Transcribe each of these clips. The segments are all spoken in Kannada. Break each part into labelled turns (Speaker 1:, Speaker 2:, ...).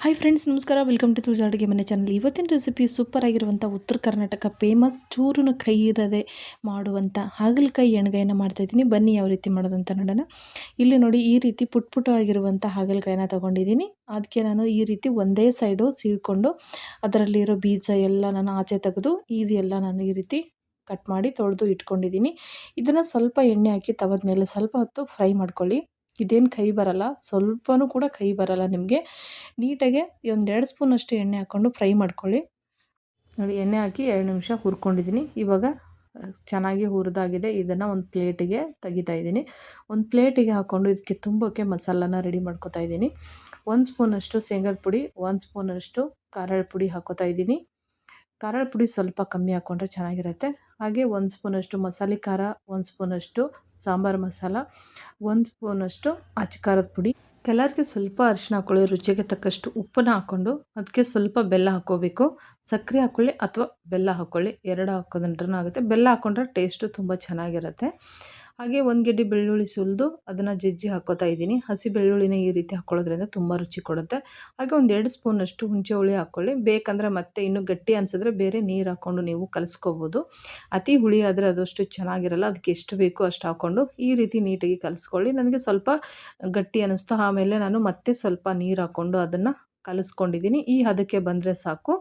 Speaker 1: ಹಾಯ್ ಫ್ರೆಂಡ್ಸ್ ನಮಸ್ಕಾರ. ವೆಲ್ಕಮ್ ಟು ತುಳಜ ಅಡುಗೆ ಮನೆ ಚಾನಲ್ ಇವತ್ತಿನ ರೆಸಿಪಿ ಸೂಪರ್ ಆಗಿರುವಂಥ ಉತ್ತರ ಕರ್ನಾಟಕ ಫೇಮಸ್ ಚೂರುನ ಕೈ ಇರದೆ ಮಾಡುವಂಥ ಹಾಗಲಕಾಯಿ ಎಣ್ಗಾಯನ್ನ ಮಾಡ್ತಾ ಇದ್ದೀನಿ. ಬನ್ನಿ ಯಾವ ರೀತಿ ಮಾಡೋದಂತ ನೋಡೋಣ. ಇಲ್ಲಿ ನೋಡಿ ಈ ರೀತಿ ಪುಟ್ ಪುಟ ಆಗಿರುವಂಥ ಹಾಗಲಕಾಯಿನ ತೊಗೊಂಡಿದ್ದೀನಿ. ಅದಕ್ಕೆ ನಾನು ಈ ರೀತಿ ಒಂದೇ ಸೈಡು ಸೀಳ್ಕೊಂಡು ಅದರಲ್ಲಿರೋ ಬೀಜ ಎಲ್ಲ ನಾನು ಆಚೆ ತೆಗೆದು ಇದೆಲ್ಲ ನಾನು ಈ ರೀತಿ ಕಟ್ ಮಾಡಿ ತೊಳೆದು ಇಟ್ಕೊಂಡಿದ್ದೀನಿ. ಇದನ್ನು ಸ್ವಲ್ಪ ಎಣ್ಣೆ ಹಾಕಿ ತವದ ಮೇಲೆ ಸ್ವಲ್ಪ ಹೊತ್ತು ಫ್ರೈ ಮಾಡ್ಕೊಳ್ಳಿ. ಇದೇನು ಕೈ ಬರಲ್ಲ ಸ್ವಲ್ಪವೂ ಕೂಡ ಕೈ ಬರಲ್ಲ ನಿಮಗೆ. ನೀಟಾಗೆ ಒಂದು ಎರಡು ಸ್ಪೂನಷ್ಟು ಎಣ್ಣೆ ಹಾಕ್ಕೊಂಡು ಫ್ರೈ ಮಾಡ್ಕೊಳ್ಳಿ. ನೋಡಿ, ಎಣ್ಣೆ ಹಾಕಿ ಎರಡು ನಿಮಿಷ ಹುರ್ಕೊಂಡಿದ್ದೀನಿ. ಇವಾಗ ಚೆನ್ನಾಗಿ ಹುರಿದಾಗಿದೆ. ಇದನ್ನು ಒಂದು ಪ್ಲೇಟಿಗೆ ತೆಗಿತಾ ಇದ್ದೀನಿ. ಒಂದು ಪ್ಲೇಟಿಗೆ ಹಾಕ್ಕೊಂಡು ಇದಕ್ಕೆ ತುಂಬಕ್ಕೆ ಮಸಾಲನ ರೆಡಿ ಮಾಡ್ಕೋತಾ ಇದ್ದೀನಿ. ಒಂದು ಸ್ಪೂನಷ್ಟು ಶೇಂಗದ ಪುಡಿ, ಒಂದು ಸ್ಪೂನಷ್ಟು ಖಾರದ ಪುಡಿ ಹಾಕೋತಾ ಇದ್ದೀನಿ. ಖಾರದ ಪುಡಿ ಸ್ವಲ್ಪ ಕಮ್ಮಿ ಹಾಕ್ಕೊಂಡ್ರೆ ಚೆನ್ನಾಗಿರುತ್ತೆ. ಹಾಗೆ ಒಂದು ಸ್ಪೂನಷ್ಟು ಮಸಾಲೆ ಖಾರ, ಒಂದು ಸ್ಪೂನಷ್ಟು ಸಾಂಬಾರು ಮಸಾಲ, ಒಂದು ಸ್ಪೂನಷ್ಟು ಅಚ್ಚ ಖಾರದ ಪುಡಿ. ಕೆಲವರಿಗೆ ಸ್ವಲ್ಪ ಅರಿಶಿನ ಹಾಕ್ಕೊಳ್ಳಿ ರುಚಿಗೆ ತಕ್ಕಷ್ಟು ಉಪ್ಪನ್ನು ಹಾಕ್ಕೊಂಡು ಅದಕ್ಕೆ ಸ್ವಲ್ಪ ಬೆಲ್ಲ ಹಾಕ್ಕೋಬೇಕು. ಸಕ್ಕರೆ ಹಾಕ್ಕೊಳ್ಳಿ ಅಥವಾ ಬೆಲ್ಲ ಹಾಕ್ಕೊಳ್ಳಿ ಎರಡು ಹಾಕೋದ್ರೂ ಆಗುತ್ತೆ. ಬೆಲ್ಲ ಹಾಕ್ಕೊಂಡ್ರೆ ಟೇಸ್ಟು ತುಂಬ ಚೆನ್ನಾಗಿರುತ್ತೆ. ಹಾಗೆ ಒಂದು ಗೆಡ್ಡೆ ಬೆಳ್ಳುಳ್ಳಿ ಸುಲಿದು ಅದನ್ನು ಜಜ್ಜಿ ಹಾಕೋತಾ ಇದ್ದೀನಿ. ಹಸಿ ಬೆಳ್ಳುಳ್ಳಿನ ಈ ರೀತಿ ಹಾಕ್ಕೊಳ್ಳೋದ್ರಿಂದ ತುಂಬ ರುಚಿ ಕೊಡುತ್ತೆ. ಹಾಗೆ ಒಂದು ಎರಡು ಸ್ಪೂನಷ್ಟು ಹುಣಸೆ ಹುಳಿ ಹಾಕ್ಕೊಳ್ಳಿ ಬೇಕಂದರೆ ಮತ್ತೆ ಇನ್ನೂ ಗಟ್ಟಿ ಅನಿಸಿದ್ರೆ ಬೇರೆ ನೀರು ಹಾಕ್ಕೊಂಡು ನೀವು ಕಲಿಸ್ಕೋಬೋದು. ಅತಿ ಹುಳಿ ಆದರೆ ಅದಷ್ಟು ಚೆನ್ನಾಗಿರಲ್ಲ, ಅದಕ್ಕೆ ಎಷ್ಟು ಬೇಕೋ ಅಷ್ಟು ಹಾಕ್ಕೊಂಡು ಈ ರೀತಿ ನೀಟಾಗಿ ಕಲಿಸ್ಕೊಳ್ಳಿ. ನನಗೆ ಸ್ವಲ್ಪ ಗಟ್ಟಿ ಅನ್ನಿಸ್ತು ಆಮೇಲೆ ನಾನು ಮತ್ತೆ ಸ್ವಲ್ಪ ನೀರು ಹಾಕ್ಕೊಂಡು ಅದನ್ನು ಕಲಿಸ್ಕೊಂಡಿದ್ದೀನಿ. ಈ ಹದಕ್ಕೆ ಬಂದರೆ ಸಾಕು.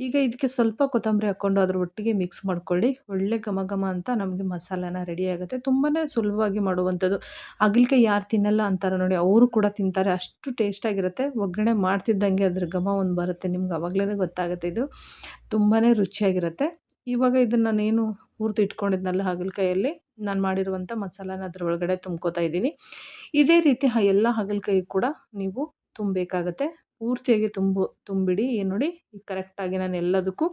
Speaker 1: ಈಗ ಇದಕ್ಕೆ ಸ್ವಲ್ಪ ಕೊತ್ತಂಬರಿ ಹಾಕ್ಕೊಂಡು ಅದ್ರ ಒಟ್ಟಿಗೆ ಮಿಕ್ಸ್ ಮಾಡ್ಕೊಳ್ಳಿ. ಒಳ್ಳೆ ಘಮ ಘಮ ಅಂತ ನಮಗೆ ಮಸಾಲೆನ ರೆಡಿ ಆಗುತ್ತೆ. ತುಂಬಾ ಸುಲಭವಾಗಿ ಮಾಡುವಂಥದ್ದು. ಅಗಲಿಕೆ ಯಾರು ತಿನ್ನಲ್ಲ ಅಂತಾರೆ ನೋಡಿ, ಅವರು ಕೂಡ ತಿಂತಾರೆ. ಅಷ್ಟು ಟೇಸ್ಟಾಗಿರುತ್ತೆ ಒಗ್ಗರಣೆ ಮಾಡ್ತಿದ್ದಂಗೆ ಅದ್ರ ಘಮ ಒಂದು ಬರುತ್ತೆ. ನಿಮ್ಗೆ ಅವಾಗಲೇ ಗೊತ್ತಾಗುತ್ತೆ ಇದು. ತುಂಬಾ ರುಚಿಯಾಗಿರುತ್ತೆ. ಇವಾಗ ಇದನ್ನು ನಾನೇನು ಹುರಿದು ಇಟ್ಕೊಂಡಿದ್ನಲ್ಲ ಹಾಗಲಕಾಯಲ್ಲಿ, ನಾನು ಮಾಡಿರುವಂಥ ಮಸಾಲಾನ ಅದ್ರ ಒಳಗಡೆ ತುಂಬ್ಕೋತಾ ಇದ್ದೀನಿ. ಇದೇ ರೀತಿ ಎಲ್ಲ ಹಾಗಲಕಾಯಿ ಕೂಡ ನೀವು ತುಂಬಬೇಕಾಗತ್ತೆ. ಪೂರ್ತಿಯಾಗಿ ತುಂಬು, ತುಂಬಿಡಿ. ಏನು ನೋಡಿ ಈಗ ಕರೆಕ್ಟಾಗಿ ನಾನು ಎಲ್ಲದಕ್ಕೂ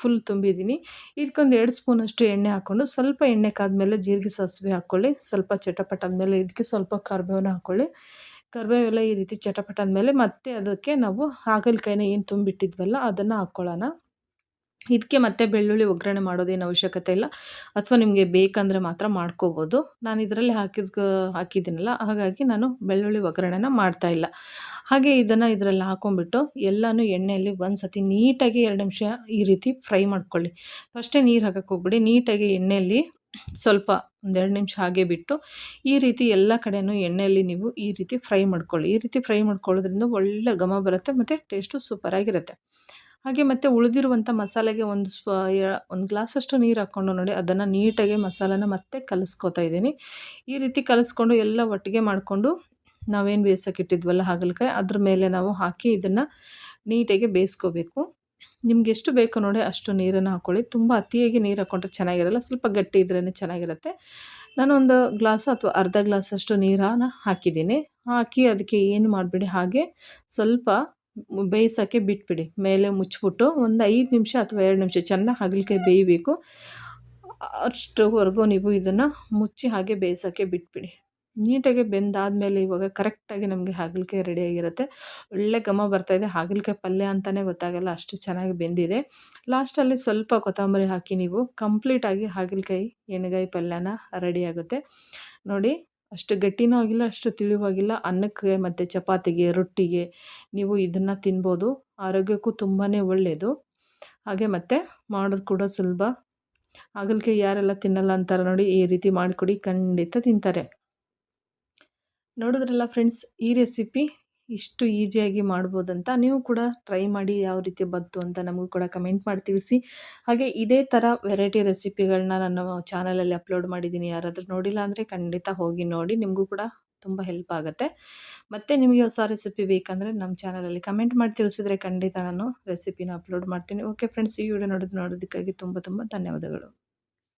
Speaker 1: ಫುಲ್ ತುಂಬಿದ್ದೀನಿ. ಇದಕ್ಕೊಂದು ಎರಡು ಸ್ಪೂನಷ್ಟು ಎಣ್ಣೆ ಹಾಕ್ಕೊಂಡು ಸ್ವಲ್ಪ ಎಣ್ಣೆ ಕಾದ್ಮೇಲೆ ಜೀರಿಗೆ ಸಾಸಿವೆ ಹಾಕ್ಕೊಳ್ಳಿ. ಸ್ವಲ್ಪ ಚಟಪಟ ಆದಮೇಲೆ ಇದಕ್ಕೆ ಸ್ವಲ್ಪ ಕರ್ಬೇವನ್ನ ಹಾಕ್ಕೊಳ್ಳಿ. ಕರ್ಬೇವೆಲ್ಲ ಈ ರೀತಿ ಚಟಪಟ ಆದಮೇಲೆ ಮತ್ತೆ ಅದಕ್ಕೆ ನಾವು ಹಾಗಲಕಾಯಿನ ಏನು ತುಂಬಿಟ್ಟಿದ್ವಲ್ಲ ಅದನ್ನು ಹಾಕ್ಕೊಳ್ಳೋಣ. ಇದಕ್ಕೆ ಮತ್ತೆ ಬೆಳ್ಳುಳ್ಳಿ ಒಗ್ಗರಣೆ ಮಾಡೋದೇನು ಅವಶ್ಯಕತೆ ಇಲ್ಲ. ಅಥವಾ ನಿಮಗೆ ಬೇಕಂದರೆ ಮಾತ್ರ ಮಾಡ್ಕೋಬೋದು. ನಾನು ಇದರಲ್ಲಿ ಹಾಕಿದ, ಹಾಕಿದ್ದೀನಲ್ಲ, ಹಾಗಾಗಿ ನಾನು ಬೆಳ್ಳುಳ್ಳಿ ಒಗ್ಗರಣೆನ ಮಾಡ್ತಾಯಿಲ್ಲ ಹಾಗೆ ಇದನ್ನು ಇದರಲ್ಲಿ ಹಾಕೊಂಡ್ಬಿಟ್ಟು ಎಲ್ಲನೂ ಎಣ್ಣೆಯಲ್ಲಿ ಒಂದು ಸತಿ ನೀಟಾಗಿ ಎರಡು ನಿಮಿಷ ಈ ರೀತಿ ಫ್ರೈ ಮಾಡ್ಕೊಳ್ಳಿ. ಫಸ್ಟೇ ನೀರು ಹಾಕಕ್ಕೆ ಹೋಗ್ಬಿಡಿ. ನೀಟಾಗಿ ಎಣ್ಣೆಯಲ್ಲಿ ಸ್ವಲ್ಪ ಒಂದೆರಡು ನಿಮಿಷ ಹಾಗೆ ಬಿಟ್ಟು ಈ ರೀತಿ ಎಲ್ಲ ಕಡೆಯೂ ಎಣ್ಣೆಯಲ್ಲಿ ನೀವು ಈ ರೀತಿ ಫ್ರೈ ಮಾಡ್ಕೊಳ್ಳಿ. ಈ ರೀತಿ ಫ್ರೈ ಮಾಡ್ಕೊಳ್ಳೋದ್ರಿಂದ ಒಳ್ಳೆ ಘಮ ಬರುತ್ತೆ ಮತ್ತು ಟೇಸ್ಟು ಸೂಪರಾಗಿರುತ್ತೆ. ಹಾಗೆ ಮತ್ತು ಉಳಿದಿರುವಂಥ ಮಸಾಲೆಗೆ ಒಂದು ಸ್ವ ಒಂದು ಗ್ಲಾಸಷ್ಟು ನೀರು ಹಾಕ್ಕೊಂಡು ನೋಡಿ, ಅದನ್ನು ನೀಟಾಗಿ ಮಸಾಲನ ಮತ್ತೆ ಕಲಿಸ್ಕೊತಾ ಇದ್ದೀನಿ. ಈ ರೀತಿ ಕಲಿಸ್ಕೊಂಡು ಎಲ್ಲ ಒಟ್ಟಿಗೆ ಮಾಡಿಕೊಂಡು ನಾವೇನು ಬೇಯಿಸೋಕೆ ಇಟ್ಟಿದ್ವಲ್ಲ ಹಾಗಲಕಾಯಿ, ಅದ್ರ ಮೇಲೆ ನಾವು ಹಾಕಿ ಇದನ್ನು ನೀಟಾಗಿ ಬೇಯಿಸ್ಕೋಬೇಕು. ನಿಮ್ಗೆ ಎಷ್ಟು ಬೇಕು ನೋಡಿ ಅಷ್ಟು ನೀರನ್ನು ಹಾಕ್ಕೊಳ್ಳಿ ತುಂಬ ಅತಿಯಾಗಿ ನೀರು ಹಾಕ್ಕೊಂಡ್ರೆ ಚೆನ್ನಾಗಿರಲ್ಲ, ಸ್ವಲ್ಪ ಗಟ್ಟಿ ಇದ್ರೇ ಚೆನ್ನಾಗಿರುತ್ತೆ. ನಾನೊಂದು ಗ್ಲಾಸ್ ಅಥವಾ ಅರ್ಧ ಗ್ಲಾಸಷ್ಟು ನೀರನ್ನು ಹಾಕಿದ್ದೀನಿ. ಹಾಕಿ ಅದಕ್ಕೆ ಏನು ಮಾಡಿಬಿಡಿ, ಹಾಗೆ ಸ್ವಲ್ಪ ಬೇಯಿಸೋಕ್ಕೆ ಬಿಟ್ಬಿಡಿ. ಮೇಲೆ ಮುಚ್ಚಿಬಿಟ್ಟು ಒಂದು ಐದು ನಿಮಿಷ ಅಥವಾ ಎರಡು ನಿಮಿಷ ಚೆನ್ನಾಗಿ ಹಾಗಲಕಾಯಿ ಬೇಯಬೇಕು. ಅಷ್ಟುವರೆಗೂ ನೀವು ಇದನ್ನು ಮುಚ್ಚಿ ಹಾಗೆ ಬೇಯಿಸೋಕ್ಕೆ ಬಿಟ್ಬಿಡಿ. ನೀಟಾಗಿ ಬೆಂದಾದಮೇಲೆ ಇವಾಗ ಕರೆಕ್ಟಾಗಿ ನಮಗೆ ಹಾಗಲಕಾಯಿ ರೆಡಿಯಾಗಿರುತ್ತೆ ಒಳ್ಳೆ ಘಮ ಬರ್ತಾಯಿದೆ ಹಾಗಲಕಾಯಿ ಪಲ್ಯ ಅಂತಲೇ ಗೊತ್ತಾಗಲ್ಲ, ಅಷ್ಟು ಚೆನ್ನಾಗಿ ಬೆಂದಿದೆ. ಲಾಸ್ಟಲ್ಲಿ ಸ್ವಲ್ಪ ಕೊತ್ತಂಬರಿ ಹಾಕಿ ನೀವು ಕಂಪ್ಲೀಟಾಗಿ ಹಾಗಲಕಾಯಿ, ಎಣ್ಗಾಯಿ ಪಲ್ಯನ ರೆಡಿಯಾಗುತ್ತೆ ನೋಡಿ, ಅಷ್ಟು ಗಟ್ಟಿನೂ ಆಗಿಲ್ಲ, ಅಷ್ಟು ತಿಳಿವಾಗಿಲ್ಲ ಅನ್ನಕ್ಕೆ ಮತ್ತು ಚಪಾತಿಗೆ, ರೊಟ್ಟಿಗೆ ನೀವು ಇದನ್ನು ತಿನ್ಬೋದು. ಆರೋಗ್ಯಕ್ಕೂ ತುಂಬಾ ಒಳ್ಳೆಯದು ಹಾಗೆ ಮತ್ತು ಮಾಡೋದು ಕೂಡ ಸುಲಭ. ಹಾಗಲಕಾಯಿ ಯಾರೆಲ್ಲ ತಿನ್ನಲ್ಲ ಅಂತಾರೆ ನೋಡಿ, ಈ ರೀತಿ ಮಾಡಿಕೊಡಿ, ಖಂಡಿತ ತಿಂತಾರೆ. ನೋಡಿದ್ರಲ್ಲ ಫ್ರೆಂಡ್ಸ್ ಈ ರೆಸಿಪಿ ಇಷ್ಟು ಈಸಿಯಾಗಿ ಮಾಡ್ಬೋದಂತ ನೀವು ಕೂಡ ಟ್ರೈ ಮಾಡಿ ಯಾವ ರೀತಿ ಬಂತು ಅಂತ ನಮಗೂ ಕೂಡ ಕಮೆಂಟ್ ಮಾಡಿ ತಿಳಿಸಿ. ಹಾಗೆ ಇದೇ ಥರ ವೆರೈಟಿ ರೆಸಿಪಿಗಳನ್ನ ನಾನು ಚಾನಲಲ್ಲಿ ಅಪ್ಲೋಡ್ ಮಾಡಿದ್ದೀನಿ. ಯಾರಾದರೂ ನೋಡಿಲ್ಲ ಅಂದರೆ ಖಂಡಿತ ಹೋಗಿ ನೋಡಿ, ನಿಮಗೂ ಕೂಡ ತುಂಬ ಹೆಲ್ಪ್ ಆಗುತ್ತೆ. ಮತ್ತು ನಿಮಗೆ ಹೊಸ ರೆಸಿಪಿ ಬೇಕಂದರೆ ನಮ್ಮ ಚಾನಲಲ್ಲಿ ಕಮೆಂಟ್ ಮಾಡಿ ತಿಳಿಸಿದರೆ ಖಂಡಿತ ನಾನು ರೆಸಿಪಿನ ಅಪ್ಲೋಡ್ ಮಾಡ್ತೀನಿ. ಓಕೆ ಫ್ರೆಂಡ್ಸ್ ಈ ವಿಡಿಯೋ ನೋಡೋದು ನೋಡೋದಕ್ಕಾಗಿ ತುಂಬ ತುಂಬ ಧನ್ಯವಾದಗಳು.